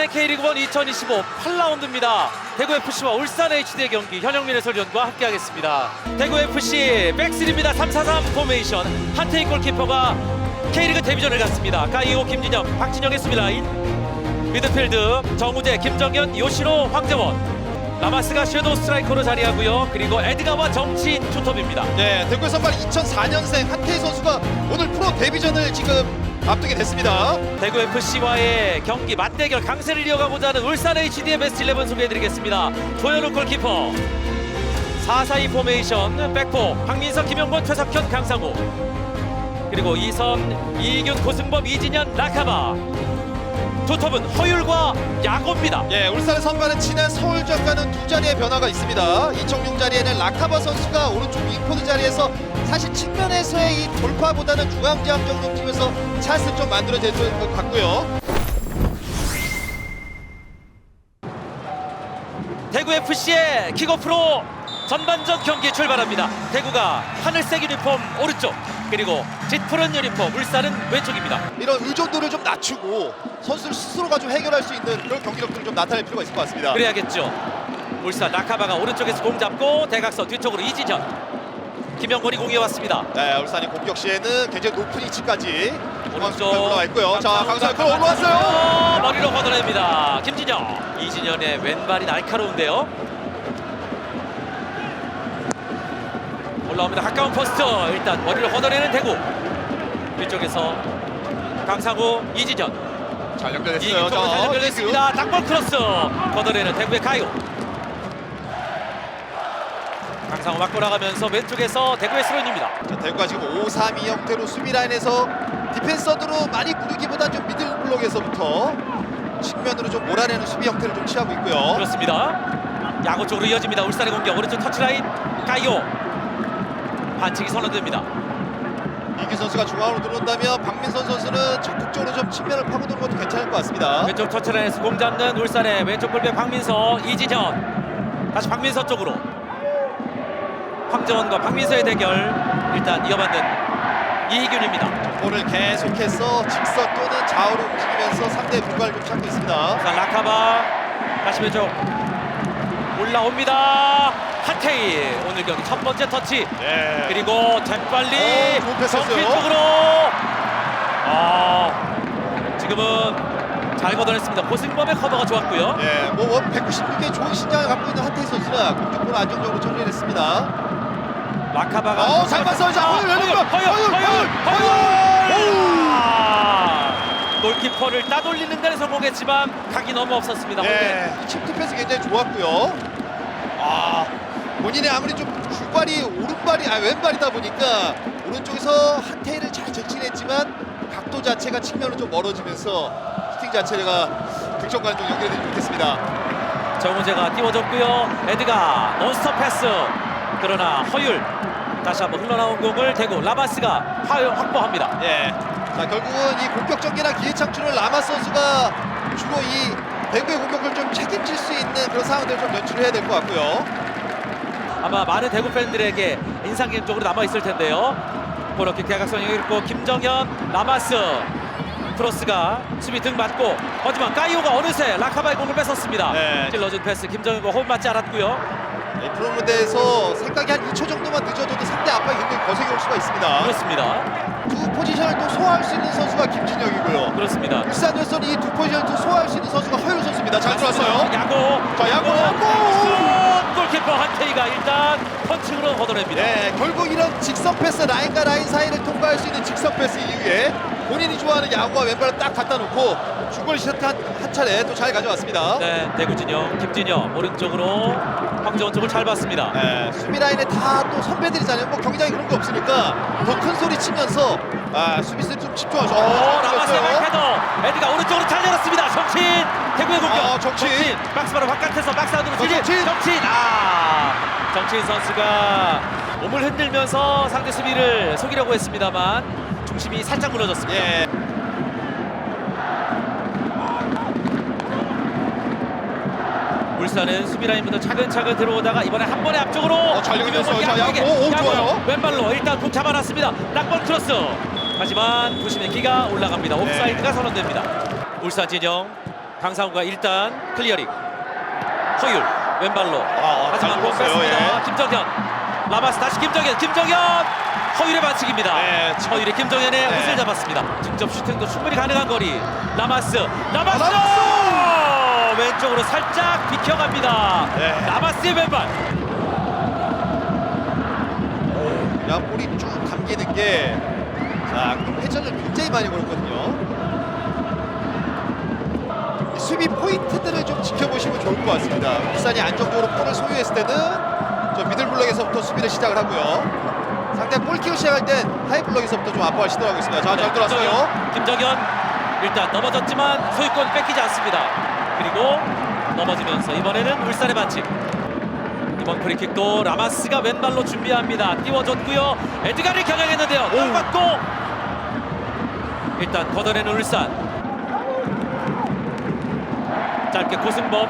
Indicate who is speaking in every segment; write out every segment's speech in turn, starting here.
Speaker 1: 울산의 K리그 1 2025 8라운드입니다. 대구 FC와 울산 HD의 경기 현영민 해설위원과 함께하겠습니다. 대구 FC 백스리입니다. 3-4-3 포메이션 한태희 골키퍼가 K리그 데뷔전을 갔습니다. 가이오 김진영, 수비 라인 미드필드 정우재, 김정현, 요시로, 황재원 라마스가 섀도우 스트라이커로 자리하고요. 그리고 에드가와 정치인 투톱입니다.
Speaker 2: 네, 대구 선발 2004년생 한태희 선수가 오늘 프로 데뷔전을 지금 앞두게 됐습니다.
Speaker 1: 대구 FC와의 경기 맞대결 강세를 이어가고자 하는 울산 HD의 베스트 11 소개해드리겠습니다. 조현우 골키퍼 4-4-2 포메이션 백포 박민석, 김영권, 최석현, 강상우 그리고 이선, 이균, 고승범, 이진현, 라카바 투톱은 허율과 야고입니다.
Speaker 2: 예, 울산의 선발은 지난 서울전과는 두 자리의 변화가 있습니다. 이청용 자리에는 라카바 선수가 오른쪽 윙포드 자리에서 사실 측면에서의 이 돌파보다는 중앙지압 정도 팀에서 찬스 좀 만들어졌던 것 같고요.
Speaker 1: 대구 FC의 킥오프로 전반전 경기 출발합니다. 대구가 하늘색 유니폼 오른쪽 그리고 짙푸른 유니폼 울산은 왼쪽입니다.
Speaker 2: 이런 의존도를 좀 낮추고 선수들 스스로가 좀 해결할 수 있는 그런 경기력들을 좀 나타낼 필요가 있을 것 같습니다.
Speaker 1: 그래야겠죠. 울산 라카바가 오른쪽에서 공 잡고 대각선 뒤쪽으로 이지전 김영권이 공이 왔습니다.
Speaker 2: 네, 울산이 공격 시에는 굉장히 높은 위치까지
Speaker 1: 오른쪽
Speaker 2: 올라와 있고요. 자, 강상 끌어
Speaker 1: 강상우
Speaker 2: 올라왔어요.
Speaker 1: 머리로 걷어냅니다. 김진영 이진현의 왼발이 날카로운데요. 올라옵니다. 가까운 포스트 일단 머리를 걷어내는 대구 뒤쪽에서 강상우 이지전 잘이
Speaker 2: 연결됐어요.
Speaker 1: 쪽으로 잘 연결됐습니다. 땅볼 크로스 걷어내는 대구의 가요. 강상우 맞고 나가면서 왼쪽에서 대구의.
Speaker 2: 자, 대구가 지금 5-3-2 형태로 수비 라인에서 디펜서드로 많이 부르기보다 좀 미들 블록에서부터 측면으로 좀 몰아내는 수비 형태를 좀 취하고 있고요.
Speaker 1: 그렇습니다. 야구 쪽으로 이어집니다. 울산의 공격 오른쪽 터치라인 가요. 반칙이 선언됩니다.
Speaker 2: 이기 선수가 중앙으로 들어온다면 박민선 선수는 적극적으로 좀 측면을 파고드는 것도 괜찮을 것 같습니다.
Speaker 1: 왼쪽 터치라인에서 공 잡는 울산의 왼쪽 골백 박민서 이지현 다시 박민서 쪽으로 황정원과 박민서의 대결 일단 이어받는 이희균입니다.
Speaker 2: 볼을 계속해서 직선 또는 좌우로 움직이면서 상대의 불과를 좀 찾고 있습니다.
Speaker 1: 자 라카바 다시 왼쪽 올라옵니다. 한태희 오늘 경기 첫 번째 터치
Speaker 2: 네.
Speaker 1: 그리고 재빨리
Speaker 2: 어, 좋은 패스였어요.
Speaker 1: 정신 쪽으로 아 지금은 잘 걷어냈습니다. 고승범의 커버가 좋았고요.
Speaker 2: 예, 뭐 196의 좋은 신장을 갖고 있는 한태희 선수가 공격볼 안정적으로 처리했습니다.
Speaker 1: 라카바가
Speaker 2: 어, 잘 봤어요. 자, 허율 열린 거.
Speaker 1: 허율
Speaker 2: 허율,
Speaker 1: 허율
Speaker 2: 허율,
Speaker 1: 허율 아, 골키퍼를 따돌리는 데는 성공했지만 각이 너무 없었습니다.
Speaker 2: 예, 칩 디펜스 굉장히 좋았고요. 아, 본인의 아무리 좀 주발이 오른발이 아 왼발이다 보니까 오른쪽에서 한태희를 잘 적진했지만 각도 자체가 측면으로 좀 멀어지면서 슈팅 자체가 득점과는 좀 연결되지 못했습니다.
Speaker 1: 정우재가 띄워줬고요. 에드가 논스톱 패스. 그러나 허율 다시 한번 흘러나온 공을 대고 라바스가 화- 확보합니다.
Speaker 2: 예. 자 결국은 이 공격 전개나 기회 창출을 라마 선수가 주로 이 대구의 공격을 좀 책임질 수 있는 그런 상황들을 좀 연출을 해야 될 것 같고요.
Speaker 1: 아마 많은 대구 팬들에게 인상적으로 남아 있을 텐데요. 그렇게 대각선이 있고 김정현, 라마스, 크로스가 수비 등 맞고 하지만 까이오가 어느새 라카바의 공을 뺏었습니다.
Speaker 2: 네.
Speaker 1: 찔러준 패스 김정현과 호흡 맞지 않았고요.
Speaker 2: 이 프로 무대에서 생각이 한 2초 정도만 늦어져도 상대 압박이 굉장히 거세게 올 수가 있습니다.
Speaker 1: 그렇습니다.
Speaker 2: 두 포지션을 또 소화할 수 있는 선수가 김진영이고요.
Speaker 1: 그렇습니다.
Speaker 2: 울산에서는 이 두 포지션을 또 소화할 수 있는 선수가 허율 선수입니다. 잘 들어왔어요.
Speaker 1: 야구.
Speaker 2: 자, 야구, 야구!
Speaker 1: 슛! 골키퍼 한태희가 일단 펀칭으로 걷어냅니다.
Speaker 2: 네, 결국 이런 직선 패스 라인과 라인 사이를 통과할 수 있는 직선 패스 이후에 본인이 좋아하는 야구와 왼발을 딱 갖다 놓고 중거리 샷 한, 한 차례 또 잘 가져왔습니다.
Speaker 1: 네, 대구 진영, 김진영 오른쪽으로 황정원 쪽을 잘 봤습니다.
Speaker 2: 네, 수비 라인에 다 또 선배들이잖아요. 뭐 경기장에 그런 게 없으니까 더 큰 소리 치면서 아, 수비수들 좀 집중하죠.
Speaker 1: 오,
Speaker 2: 어,
Speaker 1: 라마스의
Speaker 2: 잘
Speaker 1: 백헤더. 에드가 오른쪽으로 잘 열었습니다. 정친 대구의 공격.
Speaker 2: 아, 정친.
Speaker 1: 박스 바로 바깥에서 박스 안으로
Speaker 2: 어,
Speaker 1: 진입.
Speaker 2: 정친.
Speaker 1: 정친. 아, 정친 선수가 몸을 흔들면서 상대 수비를 속이려고 했습니다만 중심이 살짝 무너졌습니다.
Speaker 2: 예.
Speaker 1: 울산은 수비 라인부터 차근차근 들어오다가 이번에 한 번에 앞쪽으로
Speaker 2: 어, 잘 자, 야구. 오, 오. 좋아요.
Speaker 1: 왼발로 일단 공 잡아놨습니다. 낙볼 크로스. 하지만 부심의 기가 올라갑니다. 옵사이드가 선언됩니다. 울산 진영 강상우가 일단 클리어링. 허율 왼발로.
Speaker 2: 아, 잘
Speaker 1: 하지만 공
Speaker 2: 들었어요.
Speaker 1: 뺐습니다.
Speaker 2: 예.
Speaker 1: 김정현. 라마스 다시 김정현. 김정현. 허율의 반칙입니다.
Speaker 2: 네, 지금-
Speaker 1: 허율이 김정현의
Speaker 2: 네.
Speaker 1: 옷을 잡았습니다. 직접 슈팅도 충분히 가능한 거리. 라마스. 라마스.
Speaker 2: 아,
Speaker 1: 왼쪽으로 살짝 비켜갑니다.
Speaker 2: 네.
Speaker 1: 라마스의 왼발.
Speaker 2: 야 볼이 쭉 감기는 게 자, 회전을 굉장히 많이 걸었거든요. 이 수비 포인트들을 좀 지켜보시면 좋을 것 같습니다. 울산이 안정적으로 볼을 소유했을 때는 저 미들블럭에서부터 수비를 시작을 하고요. 상대 볼킥을 시작할 땐 하이블럭에서부터 좀 압박을 시도하고 있습니다. 자, 잘
Speaker 1: 네,
Speaker 2: 들어왔어요.
Speaker 1: 김정현 일단 넘어졌지만 소유권 뺏기지 않습니다. 그리고 넘어지면서 이번에는 울산의 반칙. 이번 프리킥도 라마스가 왼발로 준비합니다. 띄워줬고요. 에드가를 겨냥했는데요. 공 받고 일단 걷어내는 울산. 짧게 고승범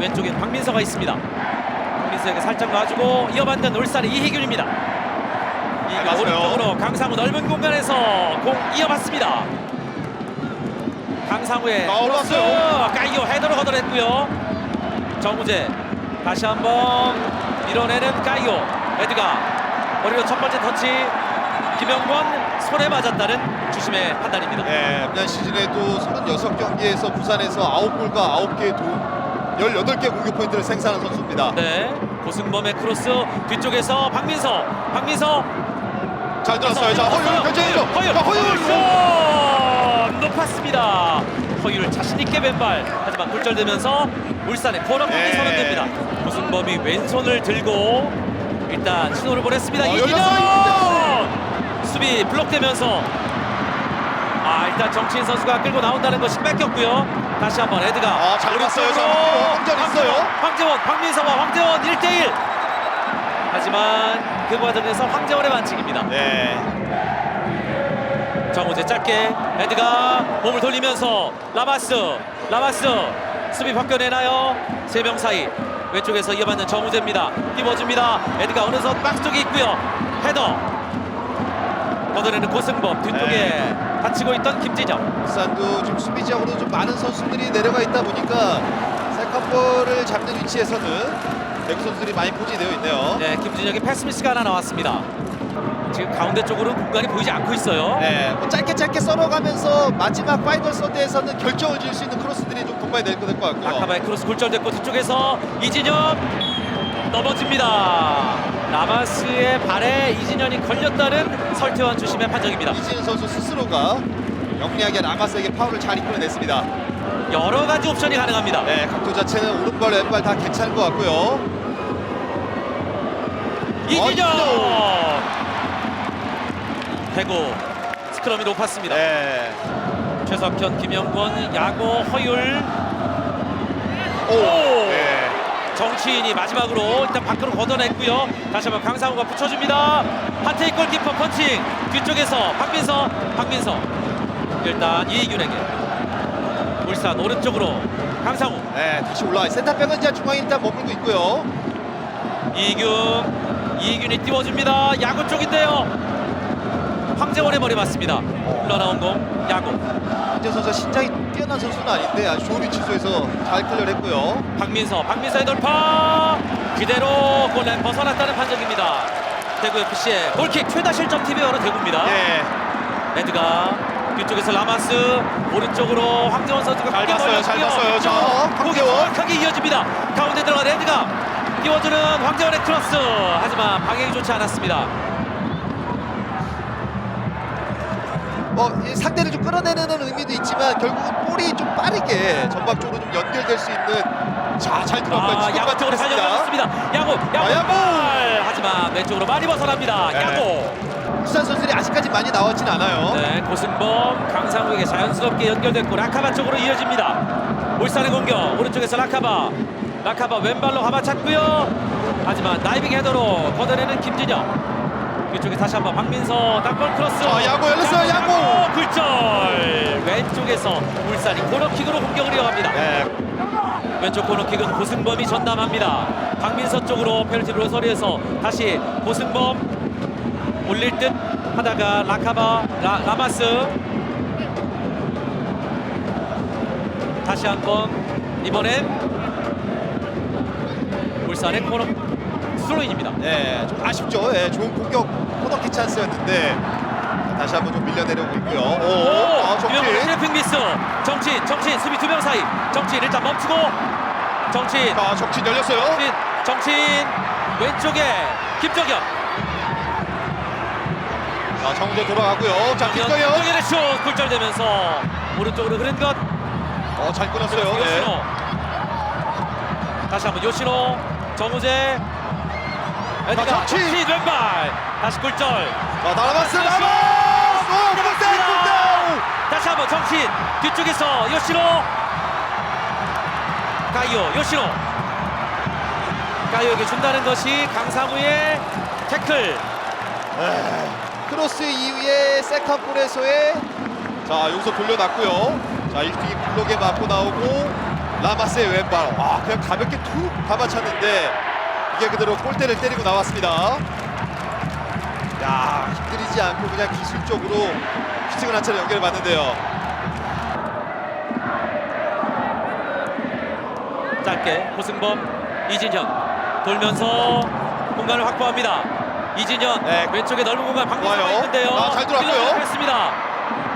Speaker 1: 왼쪽엔 박민서가 있습니다. 박민서에게 살짝 놔주고 이어받는 울산의 이희균입니다. 이희균
Speaker 2: 맞아요.
Speaker 1: 오른쪽으로 강상우 넓은 공간에서 공 이어받습니다. 강상우의
Speaker 2: 아,
Speaker 1: 크로스. 까이오 헤더로 걷어냈고요. 정우재 다시 한번 밀어내는 까이오 에드가 머리로 첫 번째 터치 김영권 손에 맞았다는 주심의 판단입니다.
Speaker 2: 네, 지난 시즌에도 36경기에서 부산에서 9골과 9개의 도 18개 공격 포인트를 생산한 선수입니다.
Speaker 1: 네, 고승범의 크로스 뒤쪽에서 박민서, 박민서
Speaker 2: 잘 들었어요. 자, 허율 결정이죠.
Speaker 1: 허율,
Speaker 2: 자, 허율.
Speaker 1: 허율 높았습니다. 허율 자신 있게 왼발 하지만 굴절되면서 울산의 코너킥이
Speaker 2: 네.
Speaker 1: 선언됩니다. 고승범이 왼손을 들고 일단 신호를 보냈습니다.
Speaker 2: 어,
Speaker 1: 이기현
Speaker 2: 열렸어요,
Speaker 1: 수비 블록되면서 아 일단 정치인 선수가 끌고 나온다는 것이 뺏겼고요. 다시 한번 에드가
Speaker 2: 아, 잘 봤어요. 황재원 있어요.
Speaker 1: 황재원, 황민서와 황재원 1대1 하지만 그 과정에서 황재원의 반칙입니다.
Speaker 2: 네.
Speaker 1: 정우재 짧게 에드가 몸을 돌리면서 라마스 라마스 수비 벗겨내나요? 세 명 사이 왼쪽에서 이어받는 정우재입니다. 띄워줍니다. 에드가 어느덧 박스 쪽에 있고요. 헤더 걷어내는 고승범 뒤쪽에
Speaker 2: 네.
Speaker 1: 다치고 있던 김진영
Speaker 2: 부산도 지금 수비 지역으로 좀 많은 선수들이 내려가 있다 보니까 세컨볼을 잡는 위치에서는 대구 선수들이 많이 포진되어 있네요.
Speaker 1: 네, 김진영의 패스미스가 하나 나왔습니다. 지금 가운데 쪽으로 공간이 보이지 않고 있어요.
Speaker 2: 네, 뭐 짧게 짧게 썰어가면서 마지막 파이널 서드에서는 결정을 지을 수 있는 크로스들이 좀 공간이 될것 같고요.
Speaker 1: 아카바의 크로스 굴절됐고 뒤쪽에서 이진현 넘어집니다. 라마스의 발에 이진현이 걸렸다는 설태환 주심의 판정입니다.
Speaker 2: 이지은 선수 스스로가 영리하게 라마스에게 파울을 잘 이끌어냈습니다.
Speaker 1: 여러 가지 옵션이 가능합니다.
Speaker 2: 네, 각도 자체는 오른발 왼발 다 괜찮은 것 같고요.
Speaker 1: 이진현
Speaker 2: 어,
Speaker 1: 대구 스크럼이 높았습니다.
Speaker 2: 네.
Speaker 1: 최석현, 김영권, 야고, 허율,
Speaker 2: 오.
Speaker 1: 오!
Speaker 2: 네.
Speaker 1: 정치인이 마지막으로 일단 밖으로 걷어냈고요. 다시 한번 강상우가 붙여줍니다. 한테이 골키퍼 펀칭 뒤쪽에서 박민서, 박민서 일단 이희균에게 울산 오른쪽으로 강상우
Speaker 2: 네, 다시 올라와. 센터백은 이제 중앙에 일단 머물고 있고요.
Speaker 1: 이희균 이희균이 띄워줍니다. 야구 쪽인데요. 황재원의 머리 맞습니다. 흘러나온 공 야구
Speaker 2: 황재 선수가 신장이 뛰어난 선수는 아닌데 아주 좋은 위치소에서 잘 클리어를 했고요.
Speaker 1: 박민서 박민서의 돌파 그대로 골라인 벗어났다는 판정입니다. 대구 FC의 골킥 최다 실점 팀이 어느 대구입니다.
Speaker 2: 예.
Speaker 1: 레드가 뒤쪽에서 라마스 오른쪽으로 황재원 선수가
Speaker 2: 잘
Speaker 1: 크게
Speaker 2: 봤어요, 잘
Speaker 1: 벌렸고요.
Speaker 2: 봤어요. 자,
Speaker 1: 공이
Speaker 2: 황재원.
Speaker 1: 정확하게 이어집니다. 가운데 들어가 레드가 띄워주는 황재원의 크로스 하지만 방향이 좋지 않았습니다.
Speaker 2: 뭐이 상대를 좀 끌어내는 의미도 있지만 결국은 볼이 좀 빠르게 전방 쪽으로 좀 연결될 수 있는 자, 잘 들어갔고요.
Speaker 1: 아, 야구 쪽으로. 살려봤습니다. 야구, 야구,
Speaker 2: 아, 야구!
Speaker 1: 발! 하지만 왼쪽으로 많이 벗어납니다.
Speaker 2: 네.
Speaker 1: 야구.
Speaker 2: 부산 선수들이 아직까지 많이 나왔진 않아요.
Speaker 1: 네, 고승범, 강상우에게 자연스럽게 연결됐고 라카바 쪽으로 이어집니다. 울산의 공격 오른쪽에서 라카바, 라카바 왼발로 가마찼고요. 하지만 다이빙 헤더로 걷어내는 김진영. 뒤쪽에 다시 한번 박민서 땅볼 크로스.
Speaker 2: 자, 야구 열렸어요, 야구!
Speaker 1: 굴절. 왼쪽에서 울산이 코너킥으로 공격을 이어갑니다.
Speaker 2: 네.
Speaker 1: 왼쪽 코너킥은 고승범이 전담합니다. 박민서 쪽으로 페널티 로 서리에서 다시 고승범 올릴 듯 하다가 라카바 라, 라마스 다시 한번 이번엔 울산의 코너 스로인입니다.
Speaker 2: 네, 좀 아쉽죠. 예, 좋은 공격 코너킥 찬스였는데 자, 다시 한번 좀 밀려내려고 있고요. 오, 아, 정치.
Speaker 1: 유명한 트래핑 미스. 정친, 정친 수비 두 명 사이. 정친 일단 멈추고 정친,
Speaker 2: 자, 정치 열렸어요.
Speaker 1: 정친 왼쪽에 김정현.
Speaker 2: 자, 정우재 돌아가고요. 자, 김정현.
Speaker 1: 김정현의 슛 굴절되면서 오른쪽으로 흐른 것
Speaker 2: 어, 잘 끊었어요. 네.
Speaker 1: 요시노. 다시 한번 요시노, 정우재.
Speaker 2: 정친.
Speaker 1: 정친 왼발. 다시 굴절.
Speaker 2: 자, 나라마스, 나라마스! 오, 골대, 골대!
Speaker 1: 다시 한번 정신. 뒤쪽에서 요시로. 가이오 요시로. 가이오에게 준다는 것이 강상우의 태클.
Speaker 2: 크로스 이후에 세컨볼에서의 자 여기서 돌려놨고요. 자 1등이 블록에 맞고 나오고 라마스의 왼발. 아 그냥 가볍게 툭 감아찼는데 이게 그대로 골대를 때리고 나왔습니다 야 힘들이지 않고 그냥 기술적으로 슈팅을 한 차례 연결을 받는데요
Speaker 1: 짧게 고승범 이진현 돌면서 공간을 확보합니다 이진현
Speaker 2: 네.
Speaker 1: 왼쪽에 넓은 공간 박민서가. 있는데요
Speaker 2: 아, 잘 들어왔고요.
Speaker 1: 했습니다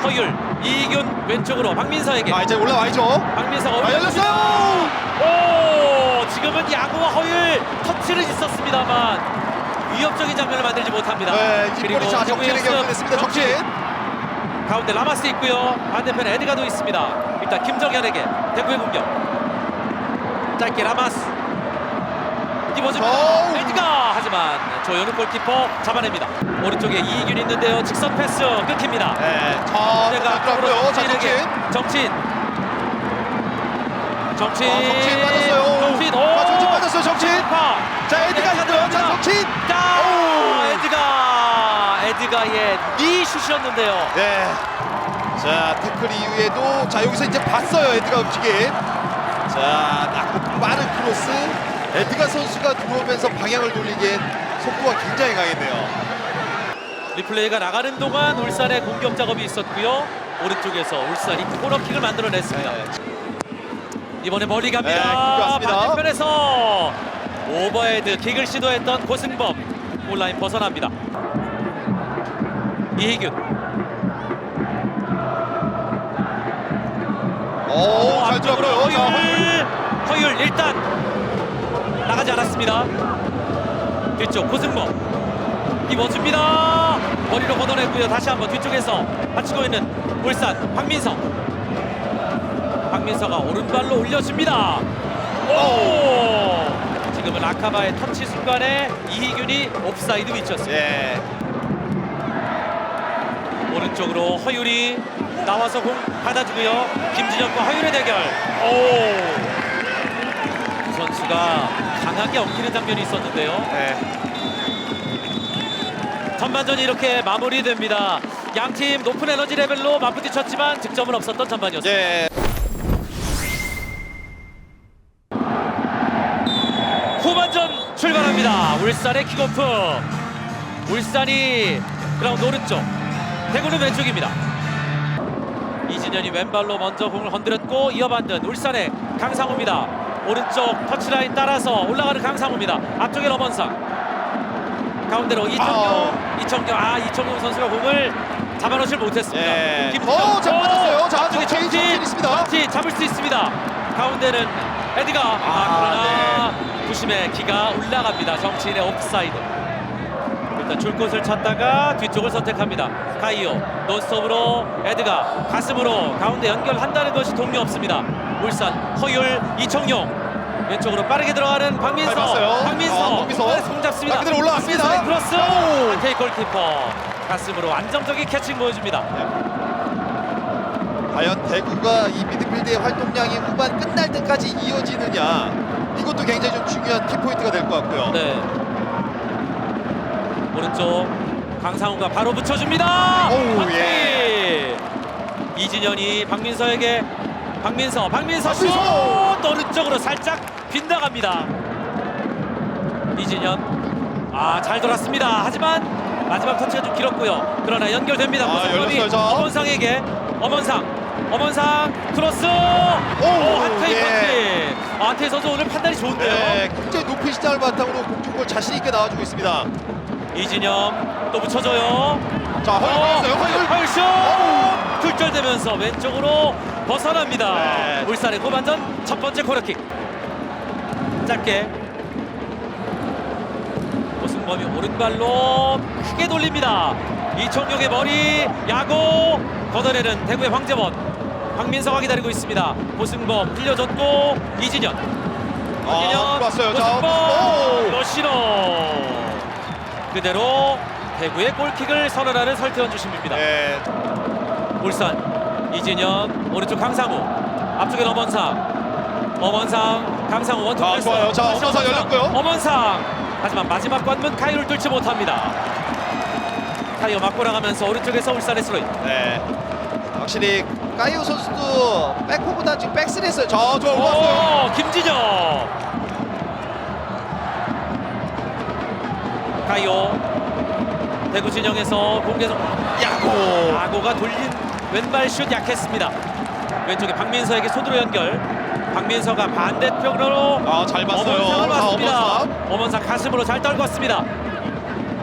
Speaker 1: 허율 이균 왼쪽으로 박민서에게
Speaker 2: 아 이제 올라와야죠
Speaker 1: 박민서가
Speaker 2: 아. 열렸어요
Speaker 1: 오 지금은 야구와 허율 터치는 있었습니다만 위협적인 장면을 만들지 못합니다.
Speaker 2: 네
Speaker 1: 그리고
Speaker 2: 이볼이 자
Speaker 1: 대구의
Speaker 2: 정진에게
Speaker 1: 연습,
Speaker 2: 연결됐습니다 정진
Speaker 1: 가운데 라마스 있고요. 반대편에 에드가도 있습니다. 일단 김정현에게 대구의 공격. 짧게 라마스 입어줍니다.
Speaker 2: 저-
Speaker 1: 에드가 하지만 조현우 골키퍼 잡아냅니다. 오른쪽에 이익균 있는데요. 직선 패스 끊깁니다.
Speaker 2: 네자 들어갔고요 자
Speaker 1: 정친 정친
Speaker 2: 아, 정진 빠졌어요 정진
Speaker 1: 파.
Speaker 2: 자 에드가 있고요
Speaker 1: 자자
Speaker 2: 오!
Speaker 1: 에드가 에드가의 니 슛이었는데요.
Speaker 2: 네. 자 태클 이후에도 자 여기서 이제 봤어요 에드가 움직임. 자 낮고 빠른 크로스. 에드가 선수가 들어오면서 방향을 돌리기엔 속도가 굉장히 강했네요.
Speaker 1: 리플레이가 나가는 동안 울산의 공격 작업이 있었고요. 오른쪽에서 울산이 코너킥을 만들어냈습니다. 이번에
Speaker 2: 네,
Speaker 1: 갑니다.
Speaker 2: 공격왔습니다.
Speaker 1: 반대편에서 오버헤드 킥을 시도했던 고승범 골라인 벗어납니다. 이희균
Speaker 2: 오, 잘. 자,
Speaker 1: 허율 허율 일단 나가지 않았습니다. 뒤쪽 고승범 입어줍니다. 머리로 걷어냈고요. 다시 한번 뒤쪽에서 받치고 있는 울산 박민서 박민서가 오른발로 올려줍니다. 오! 지금은 아카바의 터치 순간에 이희균이 옵사이드 위치였습니다.
Speaker 2: 예.
Speaker 1: 오른쪽으로 허율이 나와서 공 받아주고요. 김진영과 허율의 대결. 오! 두 선수가 강하게 엉키는 장면이 있었는데요.
Speaker 2: 네.
Speaker 1: 전반전이 이렇게 마무리됩니다. 양팀 높은 에너지 레벨로 맞부딪혔지만 득점은 없었던 전반이었습니다.
Speaker 2: 예.
Speaker 1: 울산의 킥오프. 울산이 그라운드 오른쪽, 대구는 왼쪽입니다. 이진현이 왼발로 먼저 공을 건드렸고 이어받는 울산의 강상우입니다. 오른쪽 터치라인 따라서 올라가는 강상우입니다. 앞쪽에 lâm원상 가운데로 이청용, 이청용, 아 이청용 선수가 공을 잡아놓질 못했습니다.
Speaker 2: 예.
Speaker 1: 김수정.
Speaker 2: 어, 잘 빠졌어요. 자,
Speaker 1: 앞쪽에
Speaker 2: 있습니다.
Speaker 1: 정치 잡을 수 있습니다. 가운데는 에드가 아,
Speaker 2: 아,
Speaker 1: 그러나 부심의 기가 올라갑니다. 정치인의 옵사이드. 일단 줄 곳을 찾다가 뒤쪽을 선택합니다. 가이오 논스톱으로 에드가 가슴으로 가운데 연결한다는 것이 동료 없습니다. 울산 허율 이청용 왼쪽으로 빠르게 들어가는 박민서. 박민서
Speaker 2: 아, 박민서.
Speaker 1: 네, 손 잡습니다.
Speaker 2: 아, 그대로 올라왔습니다.
Speaker 1: 박민서의 크로스
Speaker 2: 오.
Speaker 1: 한테이 골키퍼 가슴으로 안정적인 캐칭 보여줍니다.
Speaker 2: 과연 대구가 이 미드필드의 활동량이 후반 끝날 때까지 이어지느냐 키포인트가 될 것 같고요.
Speaker 1: 네. 오른쪽 강상우가 바로 붙여줍니다.
Speaker 2: 오우,
Speaker 1: 박민!
Speaker 2: 예.
Speaker 1: 이진현이 박민서에게 박민서 박민서
Speaker 2: 박민서!
Speaker 1: 슛 오른쪽으로 살짝 빗나갑니다. 이진현 아잘 돌았습니다. 하지만 마지막 터치가 좀 길었고요. 그러나 연결됩니다.
Speaker 2: 아,
Speaker 1: 고승범이
Speaker 2: 열렸어요, 자.
Speaker 1: 엄원상에게 엄원상 엄원상 크로스. 오, 한태희
Speaker 2: 예.
Speaker 1: 펀치. 아, 한태희 선수 오늘 판단이 좋은데요.
Speaker 2: 네, 굉장히 높은 시장을 바탕으로 공중골 자신 있게 나와주고 있습니다.
Speaker 1: 이진영 또 붙여줘요.
Speaker 2: 자, 허용 받았어요. 허용.
Speaker 1: 헐슛! 굴절되면서 왼쪽으로 벗어납니다.
Speaker 2: 네.
Speaker 1: 울산의 후반전 첫 번째 코너킥. 짧게. 오승범이 오른발로 크게 돌립니다. 이청용의 머리 야구 걷어내는 대구의 황재원. 박민서가 기다리고 있습니다. 오승범 흘려줬고 이진현.
Speaker 2: 아, 들어왔어요. 자.
Speaker 1: 러시로 그대로 대구의 골킥을 선언하는 설태원 주심입니다.
Speaker 2: 네,
Speaker 1: 울산 이진현 오른쪽 강상우 앞쪽에 엄원상 엄원상 강상우 원투
Speaker 2: 자,
Speaker 1: 패스
Speaker 2: 좋아요. 자, 엄원상 열렸고요.
Speaker 1: 엄원상 하지만 마지막 관문 카이를 뚫지 못합니다 타이어 맞고 나가면서 오른쪽에서 울산의 스로인
Speaker 2: 네. 확실히 까이오 선수도 백호보다 지금 백스를 했어요. 자, 저 올라왔어요.
Speaker 1: 오 김진영 카이오 대구 진영에서 공개석
Speaker 2: 야구.
Speaker 1: 아고가 돌린 왼발 슛 약했습니다. 왼쪽에 박민서에게 손으로 연결. 박민서가 반대편으로
Speaker 2: 아, 잘 봤어요.
Speaker 1: 봤습니다.
Speaker 2: 엄원상.
Speaker 1: 엄원상 가슴으로 잘 떨궜습니다.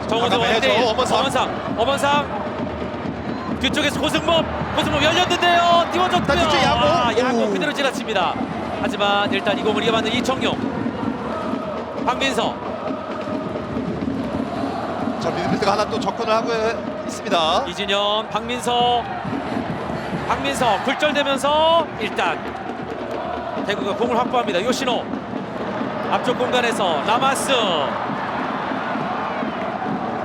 Speaker 1: 정우성
Speaker 2: 과감해야죠. 엄원상.
Speaker 1: 엄원상. 뒤쪽에서 고승범. 고승범 열렸는데요. 띄워줬고요.
Speaker 2: 자, 뒤쪽 야구.
Speaker 1: 아, 야구
Speaker 2: 오.
Speaker 1: 그대로 지나칩니다. 하지만 일단 이 공을 이어받는 이청용. 박민서.
Speaker 2: 자, 미드필드가 하나 또 접근을 하고 있습니다.
Speaker 1: 이진현, 박민서, 박민서 굴절되면서 일단 대구가 공을 확보합니다. 요시노 앞쪽 공간에서 라마스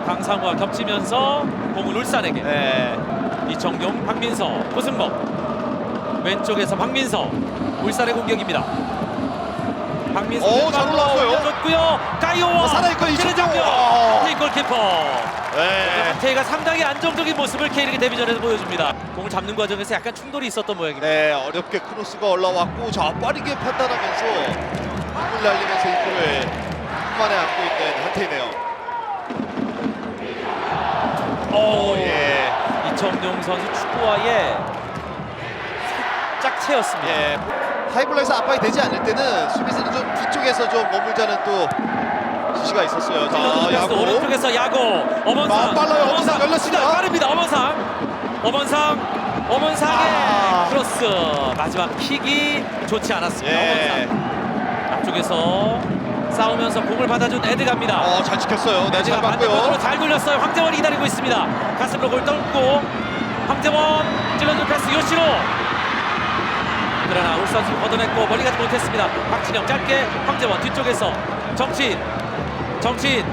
Speaker 1: 강상우와 겹치면서 공을 울산에게
Speaker 2: 네.
Speaker 1: 이청용, 박민서, 고승범 왼쪽에서 박민서 울산의 공격입니다. 박민서
Speaker 2: 오, 잘 올라왔어요.
Speaker 1: 올려줬고요. 까이오와
Speaker 2: 어, 살아있고 이청용. 아.
Speaker 1: 테이 골키퍼
Speaker 2: 네.
Speaker 1: 한태희가 상당히 안정적인 모습을 K리그 데뷔전에서 보여줍니다. 공을 잡는 과정에서 약간 충돌이 있었던 모양입니다.
Speaker 2: 네, 어렵게 크로스가 올라왔고 자 빠르게 판단하면서 힘을 날리면서 이 골을 힘만에 안고 있는 한태이네요.
Speaker 1: 오,
Speaker 2: 예,
Speaker 1: 이청용 선수 축구와의 살짝 채였습니다.
Speaker 2: 예. 하이블락에서 압박이 되지 않을 때는 수비수는 좀 뒤쪽에서 좀 머물자는 또 지시가 있었어요. 자,
Speaker 1: 자,
Speaker 2: 야구.
Speaker 1: 오른쪽에서 야구 어먼상
Speaker 2: 아, 빨라요. 어먼상 열렸습니다.
Speaker 1: 빠릅니다. 어먼상 어먼상 어먼상의
Speaker 2: 아.
Speaker 1: 크로스 마지막 킥이 좋지 않았습니다.
Speaker 2: 예.
Speaker 1: 어먼상 앞쪽에서 싸우면서 공을 받아준 에드가입니다.
Speaker 2: 어, 잘 지켰어요. 네, 잘 봤고요.
Speaker 1: 잘 돌렸어요. 황재원이 기다리고 있습니다. 가슴으로 골 떨고 황재원 찔러준 패스 요시로 그러나 울산 수비 걷어냈고 멀리 가지 못했습니다. 박진영 짧게 황재원 뒤쪽에서 정치인 정치인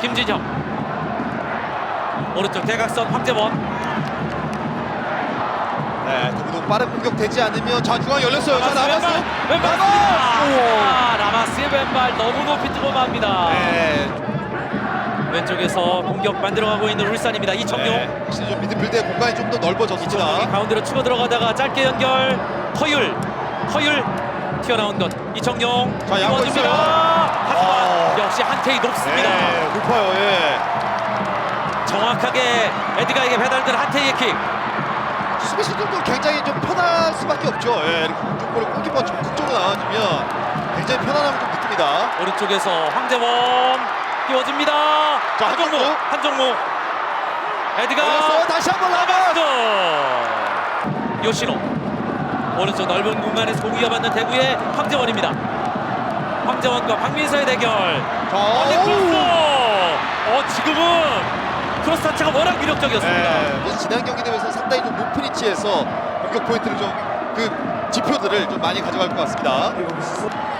Speaker 1: 김진영 오른쪽 대각선 황재원
Speaker 2: 네, 누구도 빠른 공격 되지 않으면 자 중앙 열렸어요. 자
Speaker 1: 라마스
Speaker 2: 나왔어.
Speaker 1: 왼발 왼발입니다. 아, 라마스의 왼발 너무 높이 맙니다.
Speaker 2: 네,
Speaker 1: 왼쪽에서 공격 만들어가고 있는 울산입니다. 이청용
Speaker 2: 네. 확실히 좀 미드필드의 공간이 좀 더
Speaker 1: 이청용이
Speaker 2: 넓어졌습니다.
Speaker 1: 가운데로 치고 들어가다가 짧게 연결 허율 허율 튀어나온 것 이청용
Speaker 2: 자, 양보. 있어요.
Speaker 1: 하지만
Speaker 2: 어.
Speaker 1: 역시 한테이 높습니다.
Speaker 2: 네, 높아요. 예.
Speaker 1: 정확하게 에드가에게 배달된 한테이의 킥.
Speaker 2: 수비수들도 굉장히 좀 편할 수밖에 없죠. 예, 이렇게 공중볼을 골키퍼가 적극적으로 나와주면 굉장히 편안함을 좀 느낍니다.
Speaker 1: 오른쪽에서 황재원 띄워집니다.
Speaker 2: 자,
Speaker 1: 한종무
Speaker 2: 한종무.
Speaker 1: 에드가.
Speaker 2: 다시 한번.
Speaker 1: 또 요시노 오른쪽 넓은 공간에서 공 이어받는 대구의 황재원입니다. 황재원과 박민서의 대결.
Speaker 2: 자!
Speaker 1: 어 지금은 크로스 자체가 워낙 위력적이었습니다.
Speaker 2: 네, 지난 경기 대회에서 상당히 좀 높은 위치에서 공격 포인트를 좀 그 지표들을 좀 많이 가져갈 것 같습니다.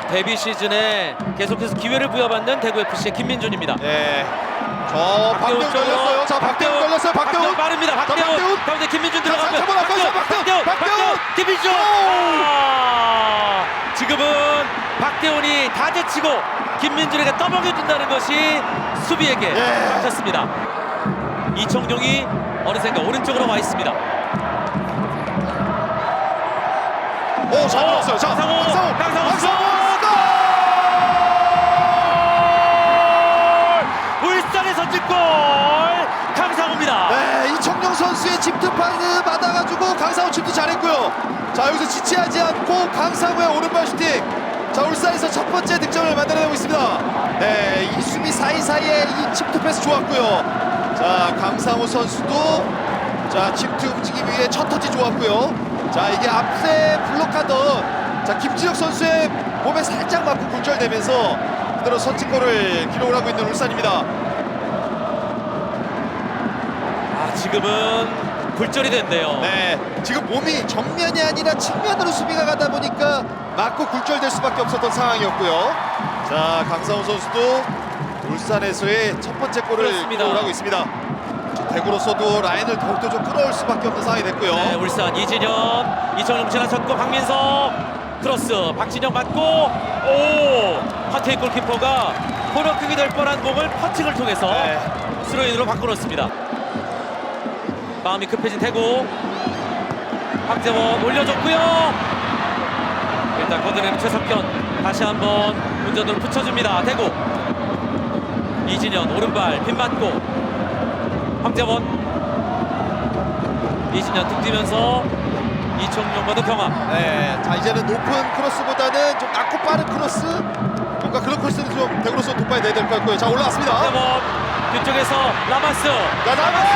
Speaker 1: 데뷔 시즌에 계속해서 기회를 부여받는 대구 FC의 김민준입니다.
Speaker 2: 네. 저 박대훈. 걸렸어요. 자, 박대훈 걸렸어요. 박대훈.
Speaker 1: 빠릅니다. 박대훈.
Speaker 2: 박대훈.
Speaker 1: 가운데 김민준
Speaker 2: 자,
Speaker 1: 들어가면
Speaker 2: 상처 받았어요. 박대훈. 박대훈.
Speaker 1: 김민준. 지금은 박대훈이 다 제치고 김민준에게 떠먹여준다는 것이 수비에게
Speaker 2: 예.
Speaker 1: 막혔습니다. 이청용이 어느샌가 오른쪽으로 와 있습니다.
Speaker 2: 오, 잘 들었어요. 자,
Speaker 1: 강상호.
Speaker 2: 박상호.
Speaker 1: 강상호.
Speaker 2: 박상호.
Speaker 1: 울산의 선취골 강상우입니다.
Speaker 2: 네, 이청용 선수의 집트 파스 받아가지고 강상우 칩도 잘했고요. 자 여기서 지체하지 않고 강상우의 오른발 슈팅. 자 울산에서 첫 번째 득점을 만들어내고 있습니다. 네, 이 수비 사이사이에 이 칩트 패스 좋았고요. 자 강상우 선수도 자 칩트 움직임 위에 첫 터치 좋았고요. 자 이게 앞세 블록하던 자 김진혁 선수의 몸에 살짝 맞고 굴절되면서 그대로 선취골을 기록을 하고 있는 울산입니다.
Speaker 1: 아, 지금은 굴절이 됐네요.
Speaker 2: 네, 지금 몸이 정면이 아니라 측면으로 수비가 가다 보니까 맞고 굴절될 수밖에 없었던 상황이었고요. 자, 강상우 선수도 울산에서의 첫 번째 골을
Speaker 1: 그렇습니다.
Speaker 2: 기록을 하고 있습니다. 저 대구로서도 라인을 더욱더 좀 끌어올 수밖에 없는 상황이 됐고요.
Speaker 1: 네, 울산 이진현, 이청용 지나쳤고 박민석 크로스 박진영 맞고 오 하태희 골키퍼가 코너킥이 될 뻔한 공을 퍼팅을 통해서
Speaker 2: 네.
Speaker 1: 스로인으로 바꿔놓습니다. 마음이 급해진 대구 박재원 올려줬고요. 일단 걷어내는 최석현 다시 한번 운전으로 붙여줍니다. 대구 이진현 오른발 핀 맞고 황재원 이진현 뚝 뛰면서 이청용과도 경합
Speaker 2: 네, 자 이제는 높은 크로스보다는 좀 낮고 빠른 크로스, 뭔가 그런 코스를 좀 대구로서 돋봐야 돼야 될 것 같고요. 자 올라왔습니다.
Speaker 1: 황재원 뒤쪽에서 라마스
Speaker 2: 자, 라마스!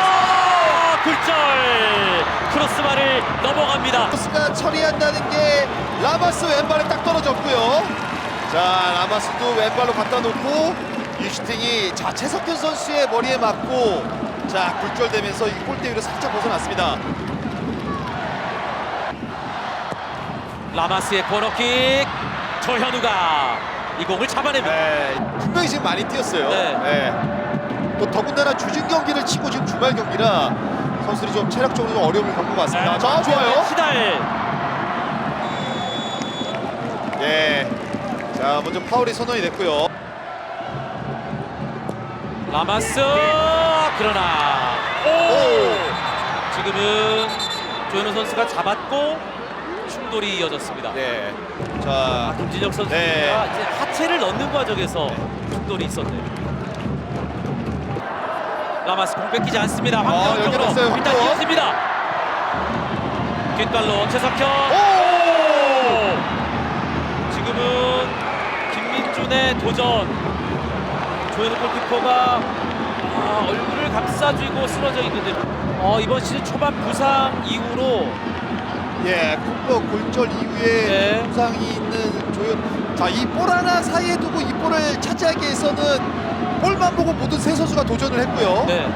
Speaker 1: 아, 굴절 크로스바를 넘어갑니다
Speaker 2: 라마스가 처리한다는 게 라마스 왼발에 딱 떨어졌고요. 자 라마스도 왼발로 갖다 놓고 이 슈팅이 자 최석현 선수의 머리에 맞고 자 굴절되면서 이 골대 위로 살짝 벗어났습니다.
Speaker 1: 라마스의 코너킥 조현우가 이 공을 잡아냅니다
Speaker 2: 네, 분명히 지금 많이 뛰었어요.
Speaker 1: 네.
Speaker 2: 네. 또 더군다나 주중 경기를 치고 지금 주말 경기라 선수들이 좀 체력적으로 좀 어려움을 겪은 것 같습니다. 자 좋아요.
Speaker 1: 시달
Speaker 2: 예. 자 먼저 파울이 선언이 됐고요.
Speaker 1: 라마스 그러나 오 지금은 조현우 선수가 잡았고 충돌이 이어졌습니다
Speaker 2: 네.
Speaker 1: 아,
Speaker 2: 자
Speaker 1: 김진혁 선수가
Speaker 2: 네.
Speaker 1: 이제 하체를 넣는 과정에서 충돌이 있었네요. 라마스 공 뺏기지 않습니다. 황태원 쪽으로
Speaker 2: 연결했어요,
Speaker 1: 일단
Speaker 2: 황태원.
Speaker 1: 이어집니다. 뒷발로 최석현.
Speaker 2: 오!
Speaker 1: 지금은 김민준의 도전. 조현우 골키퍼가 아, 얼굴을 감싸쥐고 쓰러져 있는데 어, 이번 시즌 초반 부상 이후로
Speaker 2: 예, 콤보 골절 이후에
Speaker 1: 네.
Speaker 2: 부상이 있는 조현. 자, 이 볼 하나 사이에 두고 이 볼을 차지하기 위해서는 볼만 보고 모든 세 선수가 도전을 했고요.
Speaker 1: 네.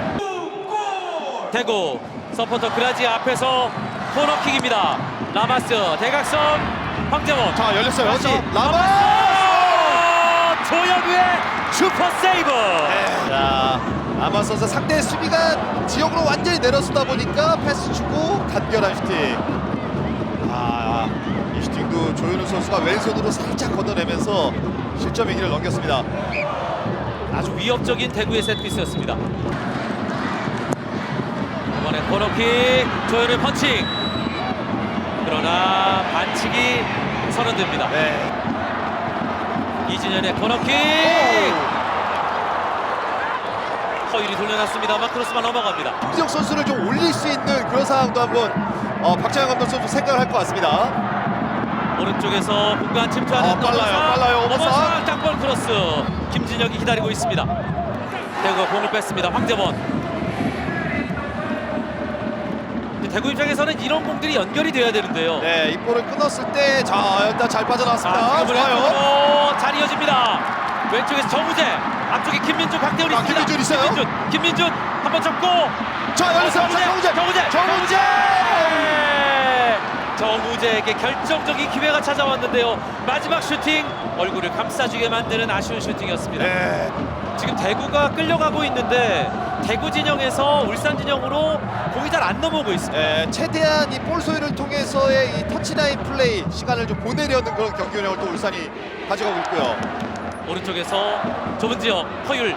Speaker 1: 대구 서포터 그라지 앞에서 코너킥입니다. 라마스 대각선 황재원.
Speaker 2: 자, 열렸어요.
Speaker 1: 다시
Speaker 2: 자, 라마!
Speaker 1: 아, 조현우의 슈퍼 세이브.
Speaker 2: 네. 자, 아마 선수 상대 수비가 지역으로 완전히 내려서다 보니까 패스 주고 간결한 슈팅. 아, 이 슈팅도 조현우 선수가 왼손으로 살짝 걷어내면서 실점의 길을 넘겼습니다.
Speaker 1: 아주 위협적인 대구의 세트피스였습니다. 이번에 코너킥 조현우의 펀칭. 그러나 반칙이 선언됩니다.
Speaker 2: 네.
Speaker 1: 이진현의 코너킥. 허율이 돌려놨습니다만 크로스만 넘어갑니다.
Speaker 2: 김지혁 선수를 좀 올릴 수 있는 그런 상황도 한번 어, 박찬영 감독 선수 생각을 할 것 같습니다.
Speaker 1: 오른쪽에서 공간 침투하는
Speaker 2: 아, 빨라요, 빨라요. 오버상
Speaker 1: 땅볼 크로스 김진혁이 기다리고 있습니다. 대구가 공을 뺐습니다. 근데 대구 입장에서는 이런 공들이 연결이 돼야 되는데요.
Speaker 2: 네, 이 볼을 끊었을 때, 자, 일단 잘 빠져나왔습니다.
Speaker 1: 아,
Speaker 2: 좋아요.
Speaker 1: 잘 이어집니다. 왼쪽에서 정우재, 앞쪽에 김민준, 박대훈이
Speaker 2: 아,
Speaker 1: 있습니다.
Speaker 2: 김민준 있어요?
Speaker 1: 김민준, 김민준 한번 접고
Speaker 2: 자, 열렸어요. 자, 정우재.
Speaker 1: 정우재,
Speaker 2: 정우재!
Speaker 1: 정우재에게 결정적인 기회가 찾아왔는데요. 마지막 슈팅 얼굴을 감싸주게 만드는 아쉬운 슈팅이었습니다.
Speaker 2: 네.
Speaker 1: 지금 대구가 끌려가고 있는데 대구 진영에서 울산 진영으로 공이 잘 안 넘어오고 있습니다.
Speaker 2: 네, 최대한 이 볼 소유를 통해서의 이 터치라인 플레이 시간을 좀 보내려는 그런 경기 운영을 또 울산이 가져가고 있고요.
Speaker 1: 오른쪽에서 좁은 지역 허율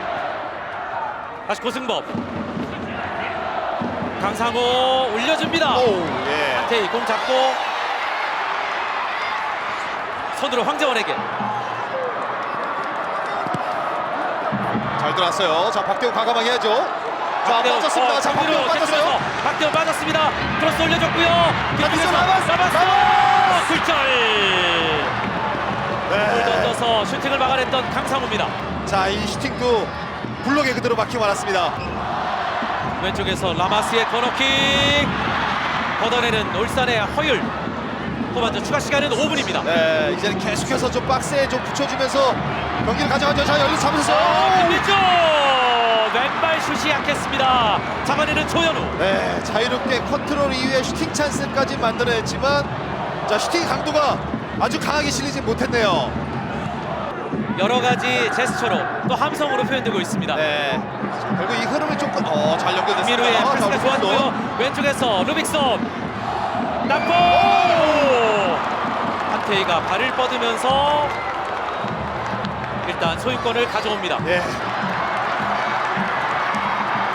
Speaker 1: 다시 고승법 강상호 올려줍니다.
Speaker 2: 오, 예.
Speaker 1: 한태희 공 잡고 손으로 황재원에게
Speaker 2: 잘 들어왔어요. 자, 박대호 과감하게 해야죠. 자, 빠졌습니다.
Speaker 1: 어,
Speaker 2: 자, 박대호 빠졌어요.
Speaker 1: 박대호 빠졌습니다. 크로스 올려줬고요.
Speaker 2: 라마스,
Speaker 1: 라마스
Speaker 2: 라마스!
Speaker 1: 굴절. 볼
Speaker 2: 네.
Speaker 1: 던져서 슈팅을 막아냈던 강상우입니다.
Speaker 2: 자, 이 슈팅도 블록에 그대로 막히고 말았습니다.
Speaker 1: 왼쪽에서 라마스의 코너킥 걷어내는 울산의 허율. 후반전 추가 시간은 5분입니다.
Speaker 2: 네, 이제는 계속해서 좀 박스에 좀 붙여주면서 경기를 가져가죠. 자, 열리 잡으셔서.
Speaker 1: 김민주 왼발 슛이 약했습니다. 잡아내는 조현우.
Speaker 2: 네, 자유롭게 컨트롤 이후에 슈팅 찬스까지 만들어냈지만 자, 슈팅 강도가 아주 강하게 실리지 못했네요.
Speaker 1: 여러 가지 제스처로 또 함성으로 표현되고 있습니다.
Speaker 2: 네. 자, 결국 이 흐름을 조금 어, 잘 연결됐습니다.
Speaker 1: 미루의
Speaker 2: 자,
Speaker 1: 패스가
Speaker 2: 우리
Speaker 1: 좋았고요. 왼쪽에서 루빅손 땅볼 한태희가 발을 뻗으면서 일단 소유권을 가져옵니다.
Speaker 2: 예.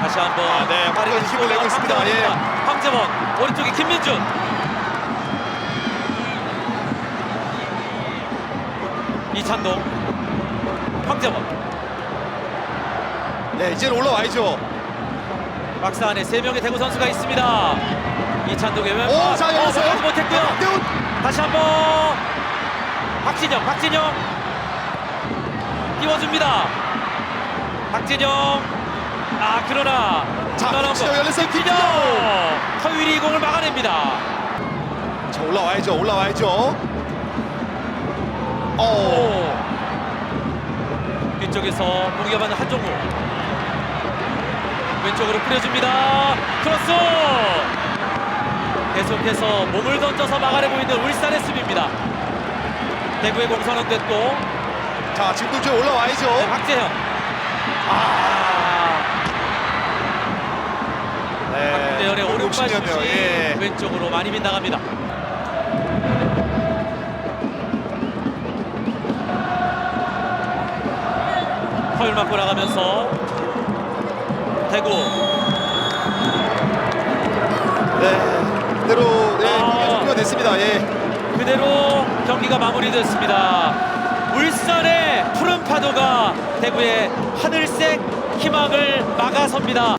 Speaker 1: 다시 한번
Speaker 2: 아, 네,
Speaker 1: 빠르게
Speaker 2: 황재원 힘을 내고 있습니다.
Speaker 1: 황재원입니다.
Speaker 2: 예.
Speaker 1: 황재원 오른쪽에 김민준 이찬동 황재원
Speaker 2: 네, 이제는 올라와야죠.
Speaker 1: 박스 안에 세 명의 대구 선수가 있습니다. 이찬동의 왼발
Speaker 2: 오, 자, 열렸어요.
Speaker 1: 들어가지 못했고요.
Speaker 2: 박대훈.
Speaker 1: 다시 한번 박진영, 박진영 띄워줍니다. 박진영 아 그러나
Speaker 2: 자,
Speaker 1: 떠나온
Speaker 2: 김진영
Speaker 1: 거.
Speaker 2: 열렸어요.
Speaker 1: 김진영 허율이 공을 막아냅니다.
Speaker 2: 자, 올라와야죠. 올라와야죠. 어.
Speaker 1: 오. 뒤쪽에서 공격하는 한종우 왼쪽으로 뿌려줍니다. 크로스 계속해서 몸을 던져서 막아내고 있는 울산의 수비입니다. 대구의 공선은 됐고
Speaker 2: 자, 지금도 좀 올라와야죠.
Speaker 1: 네, 박재현 아
Speaker 2: 네.
Speaker 1: 박대현의 오른발. 슛이
Speaker 2: 예.
Speaker 1: 왼쪽으로 많이 빗나갑니다. 허율 맞고 나가면서 대구
Speaker 2: 네. 그대로 네,
Speaker 1: 아.
Speaker 2: 경기가 종료가 됐습니다. 예.
Speaker 1: 그대로 경기가 마무리됐습니다. 울산의 푸른 파도가 대구의 하늘색 희망을 막아섭니다.